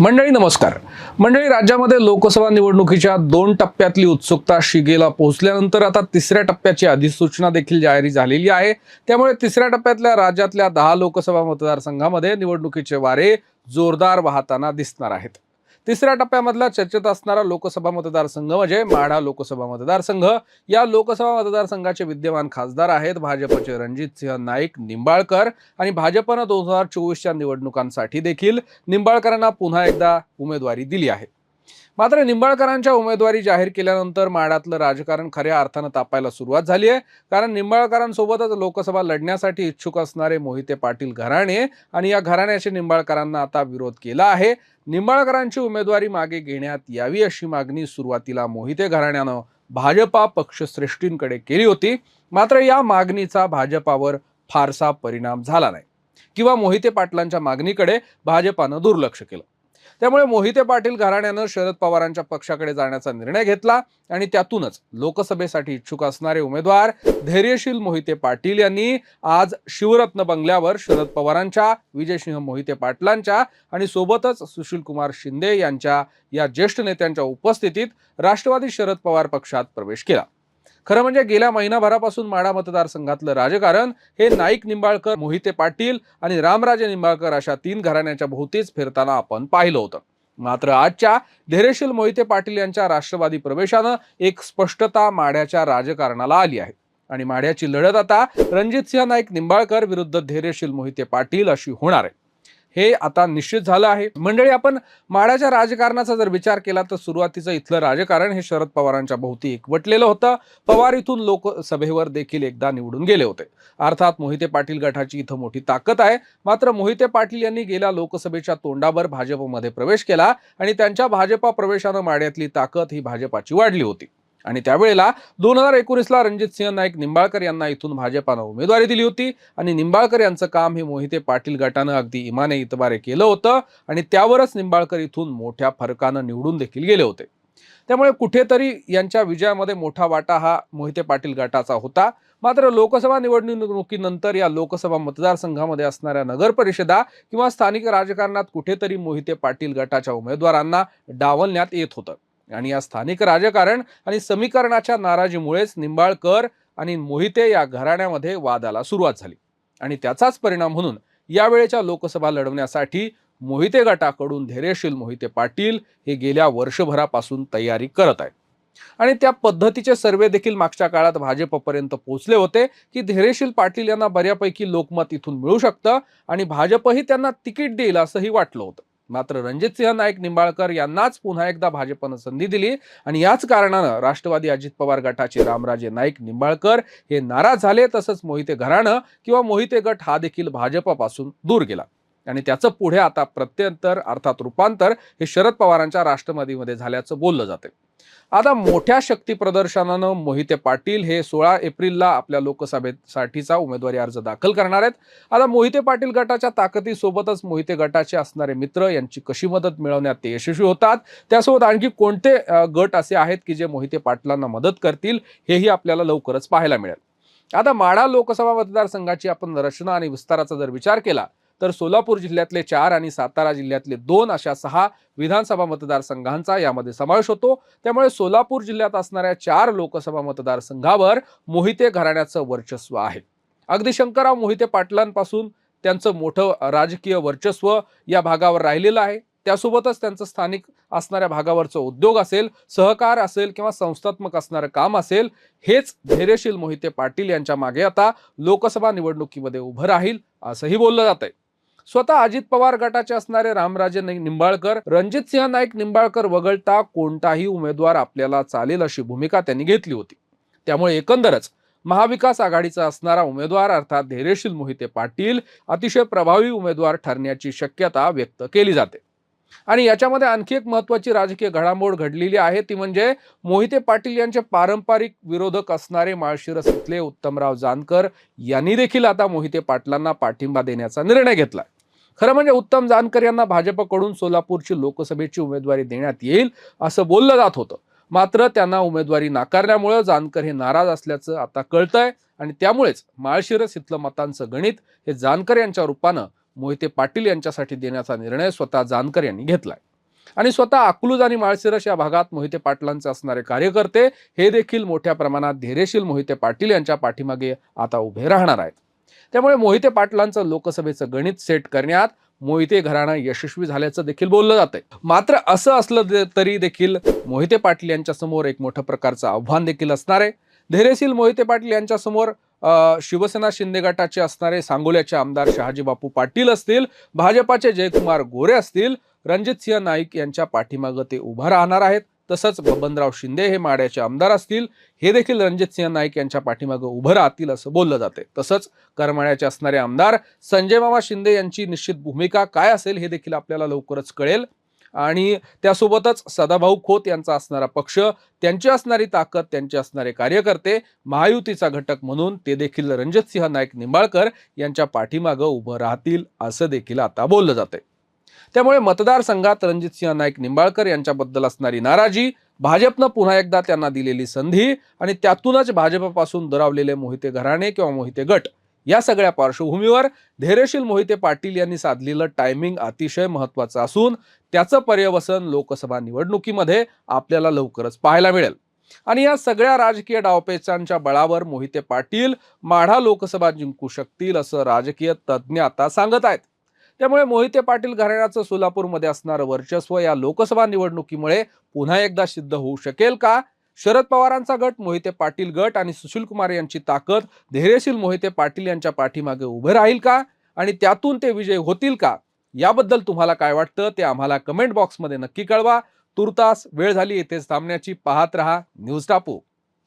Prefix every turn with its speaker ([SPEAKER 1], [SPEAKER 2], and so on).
[SPEAKER 1] मंडळी नमस्कार. मंडळी राज्यामध्ये लोकसभा निवडणुकीच्या दोन टप्प्यातली उत्सुकता शिगेला पोहोचल्यानंतर आता तिसऱ्या टप्प्याची अधिसूचना देखील जाहीर झालेली आहे. त्यामुळे तिसऱ्या टप्प्यातल्या राज्यातल्या दहा लोकसभा मतदारसंघामध्ये निवडणुकीचे वारे जोरदार वाहताना दिसणार आहेत. तिसऱ्या टप्प्यामधला चर्चेत असणारा लोकसभा मतदारसंघ म्हणजे माढा लोकसभा मतदारसंघ. या लोकसभा मतदारसंघाचे विद्यमान खासदार आहेत भाजपचे रणजित सिंह नाईक निंबाळकर आणि भाजपनं दोन हजार चोवीसच्या निवडणुकांसाठी देखील निंबाळकरांना पुन्हा एकदा उमेदवारी दिली आहे. मात्र निंबाळकरांच्या उमेदवारी जाहीर केल्यानंतर माडातलं राजकारण खऱ्या अर्थानं तापायला सुरुवात झाली आहे. कारण निंबाळकरांसोबतच लोकसभा लढण्यासाठी इच्छुक असणारे मोहिते पाटील घराणे आणि या घराण्याचे निंबाळकरांना आता विरोध केला आहे. निंबाळकरांची उमेदवारी मागे घेण्यात यावी अशी मागणी सुरुवातीला मोहिते घराण्यानं भाजपा पक्षश्रेष्ठींकडे केली होती. मात्र या मागणीचा भाजपावर फारसा परिणाम झाला नाही. किंवा मोहिते पाटलांच्या मागणीकडे भाजपानं दुर्लक्ष केलं. त्यामुळे मोहिते पाटील घराण्यानं शरद पवारांच्या पक्षाकडे जाण्याचा निर्णय घेतला आणि त्यातूनच लोकसभेसाठी इच्छुक असणारे उमेदवार धैर्यशील मोहिते पाटील यांनी आज शिवरत्न बंगल्यावर शरद पवारांच्या विजयसिंह मोहिते पाटलांच्या आणि सोबतच सुशीलकुमार शिंदे यांच्या या ज्येष्ठ नेत्यांच्या उपस्थितीत राष्ट्रवादी शरद पवार पक्षात प्रवेश केला. खरं म्हणजे गेल्या महिनाभरापासून माडा मतदारसंघातलं राजकारण हे नाईक निंबाळकर मोहिते पाटील आणि रामराजे निंबाळकर अशा तीन घराण्याच्या भोवतीच फिरताना आपण पाहिलं होतं. मात्र आजच्या धैर्यशील मोहिते पाटील यांच्या राष्ट्रवादी प्रवेशानं एक स्पष्टता माढ्याच्या राजकारणाला आली आहे. आणि माढ्याची लढत आता रणजितसिंह नाईक निंबाळकर विरुद्ध धैर्यशील मोहिते पाटील अशी होणार आहे. हे आता निश्चित झालं आहे. मंडळी आपण माड्याच्या राजकारणाचा जर विचार केला तर सुरुवातीचं इथलं राजकारण हे शरद पवारांच्या भोवती एकवटलेलं होतं. पवार इथून लोकसभेवर देखील एकदा निवडून गेले होते. अर्थात मोहिते पाटील गटाची इथं मोठी ताकद आहे. मात्र मोहिते पाटील यांनी गेल्या लोकसभेच्या तोंडावर भाजपमध्ये प्रवेश केला आणि त्यांच्या भाजपा प्रवेशानं माड्यातली ताकद ही भाजपाची वाढली होती. आणि त्यावेळेला दोन हजार एकोणीसला रणजित सिंह नाईक निंबाळकर यांना इथून भाजपानं उमेदवारी दिली होती. आणि निंबाळकर यांचं काम हे मोहिते पाटील गटानं अगदी इमाने इतबारे केलं होतं. आणि त्यावरच निंबाळकर इथून मोठ्या फरकानं निवडून देखील गेले होते. त्यामुळे कुठेतरी यांच्या विजयामध्ये मोठा वाटा हा मोहिते पाटील गटाचा होता. मात्र लोकसभा निवडणुकीनंतर या लोकसभा मतदारसंघामध्ये असणाऱ्या नगर परिषदा किंवा स्थानिक राजकारणात कुठेतरी मोहिते पाटील गटाच्या उमेदवारांना डावलण्यात येत होतं. आणि या स्थानिक राजकारण आणि समीकरणाच्या नाराजीमुळेच निंबाळकर आणि मोहिते या घराण्यामध्ये वादाला सुरुवात झाली. आणि त्याचाच परिणाम म्हणून यावेळेच्या लोकसभा लढवण्यासाठी मोहिते गटाकडून धैर्यशील मोहिते पाटील हे गेल्या वर्षभरापासून तयारी करत आहेत. आणि त्या पद्धतीचे सर्वे देखील मागच्या काळात भाजपपर्यंत पोहोचले होते की धैर्यशील पाटील यांना बऱ्यापैकी लोकमत इथून मिळू शकतं आणि भाजपही त्यांना तिकीट देईल असंही वाटलं होतं. मात्र रणजितसिंह नाईक निंबाळकर यांनाच पुन्हा एकदा भाजपनं संधी दिली आणि याच कारणानं राष्ट्रवादी अजित पवार गटाचे रामराजे नाईक निंबाळकर हे नाराज झाले तसंच मोहिते घराणं किंवा मोहिते गट हा देखील भाजपापासून दूर गेला. आणि त्याचं पुढे आता प्रत्यंतर अर्थात रूपांतर हे शरद पवारांच्या राष्ट्रवादीमध्ये झाल्याचं बोललं जाते आता मोठ्या शक्ती प्रदर्शनानं मोहिते पाटील हे सोळा एप्रिलला आपल्या लोकसभेसाठीचा उमेदवारी अर्ज दाखल करणार आहेत. आता मोहिते पाटील गटाच्या ताकदीसोबतच मोहिते गटाचे असणारे मित्र यांची कशी मदत मिळवण्यात ते यशस्वी होतात? त्यासोबत आणखी कोणते गट असे आहेत की जे मोहिते पाटलांना मदत करतील? हेही आपल्याला लवकरच पाहायला मिळेल. आता माढा लोकसभा मतदारसंघाची आपण रचना आणि विस्ताराचा जर विचार केला तर सोलापूर जिल्ह्यातले चार आणि सातारा जिल्ह्यातले दोन अशा सहा विधानसभा मतदारसंघांचा यामध्ये समावेश होतो. त्यामुळे सोलापूर जिल्ह्यात असणाऱ्या चार लोकसभा मतदारसंघावर मोहिते घराण्याचं वर्चस्व आहे. अगदी शंकरराव मोहिते पाटलांपासून त्यांचं मोठं राजकीय वर्चस्व या भागावर राहिलेलं आहे. त्यासोबतच त्यांचं स्थानिक असणाऱ्या भागावरचं उद्योग असेल सहकार असेल किंवा संस्थात्मक असणारं काम असेल हेच धैर्यशील मोहिते पाटील यांच्या मागे आता लोकसभा निवडणुकीमध्ये उभं राहील असंही बोललं जात आहे स्वतः अजित पवार गटाचे असणारे रामराजे निंबाळकर रणजित सिंह नाईक निंबाळकर वगळता कोणताही उमेदवार आपल्याला चालेल अशी भूमिका त्यांनी घेतली होती. त्यामुळे एकंदरच महाविकास आघाडीचा असणारा उमेदवार अर्थात धैर्यशील मोहिते पाटील अतिशय प्रभावी उमेदवार ठरण्याची शक्यता व्यक्त केली जाते. आणि याच्यामध्ये आणखी एक महत्वाची राजकीय घडामोड घडलेली आहे ती म्हणजे मोहिते पाटील यांचे पारंपरिक विरोधक असणारे माळशिरस इथले उत्तमराव जानकर यांनी देखील आता मोहिते पाटलांना पाठिंबा देण्याचा निर्णय घेतला खरं म्हणजे उत्तम जानकर यांना भाजपकडून सोलापूरची लोकसभेची उमेदवारी देण्यात येईल असं बोललं जात होतं. मात्र त्यांना उमेदवारी नाकारल्यामुळं जानकर हे नाराज असल्याचं आता कळतंय आणि त्यामुळेच माळशिरस इथलं मतांचं गणित हे जानकर यांच्या रूपानं मोहिते पाटील यांच्यासाठी देण्याचा निर्णय स्वतः जानकर यांनी घेतलाय. आणि स्वतः अकलूज आणि माळशिरस या भागात मोहिते पाटलांचे असणारे कार्यकर्ते हे देखील मोठ्या प्रमाणात धैर्यशील मोहिते पाटील यांच्या पाठीमागे आता उभे राहणार आहेत. त्यामुळे मोहिते पाटलांचं लोकसभेचं गणित सेट करण्यात मोहिते घराणं यशस्वी झाल्याचं देखील बोललं जातंय. मात्र असं असलं तरी देखील मोहिते पाटील यांच्या समोर एक मोठं प्रकारचं आव्हान देखील असणार आहे. धैर्यशील मोहिते पाटील यांच्या समोर शिवसेना शिंदे गटाचे असणारे सांगोल्याचे आमदार शहाजी बापू पाटील असतील भाजपाचे जयकुमार गोरे असतील रणजितसिंह नाईक यांच्या पाठीमागं ते उभं राहणार आहेत. तसंच बबनराव शिंदे हे माड्याचे आमदार असतील. हे देखील रणजित सिंह नाईक यांच्या पाठीमागं उभं राहतील असं बोललं जाते तसंच करमाळ्याचे असणारे आमदार संजय मामा शिंदे यांची निश्चित भूमिका काय असेल हे देखील आपल्याला लवकरच कळेल. आणि त्यासोबतच सदाभाऊ खोत यांचा असणारा पक्ष त्यांची असणारी ताकद त्यांचे असणारे कार्यकर्ते महायुतीचा घटक म्हणून ते देखील रणजितसिंह नाईक निंबाळकर यांच्या पाठीमागं उभं राहतील असं देखील आता बोललं जाते त्यामुळे मतदारसंघात रणजितसिंह नाईक निंबाळकर यांच्याबद्दल असणारी नाराजी भाजपनं पुन्हा एकदा त्यांना दिलेली संधी आणि त्यातूनच भाजपपासून दुरावलेले मोहिते घराणे किंवा मोहिते गट या सगळ्या पार्श्वभूमीवर धैर्यशील मोहिते पाटील यांनी साधलेलं टायमिंग अतिशय महत्वाचं असून त्याचं पर्यवसन लोकसभा निवडणुकीमध्ये आपल्याला लवकरच पाहायला मिळेल. आणि या सगळ्या राजकीय डावपेचांच्या बळावर मोहिते पाटील माढा लोकसभा जिंकू शकतील असं राजकीय तज्ज्ञ आता सांगत आहेत. त्यामुळे मोहिते पाटील घराण्याचं सोलापूरमध्ये असणारं वर्चस्व या लोकसभा निवडणुकीमुळे पुन्हा एकदा सिद्ध होऊ शकेल का? शरद पवारांचा गट मोहिते पाटील गट आणि सुशील कुमार यांची ताकद धैर्यशील मोहिते पाटील यांच्या पाठीमागे उभे राहील का? आणि त्यातून ते विजय होतील का? याबद्दल तुम्हाला काय वाटतं ते आम्हाला कमेंट बॉक्समध्ये नक्की कळवा. तुर्तास वेळ झाली येथेच थांबण्याची. पाहत रहा न्यूज टापू.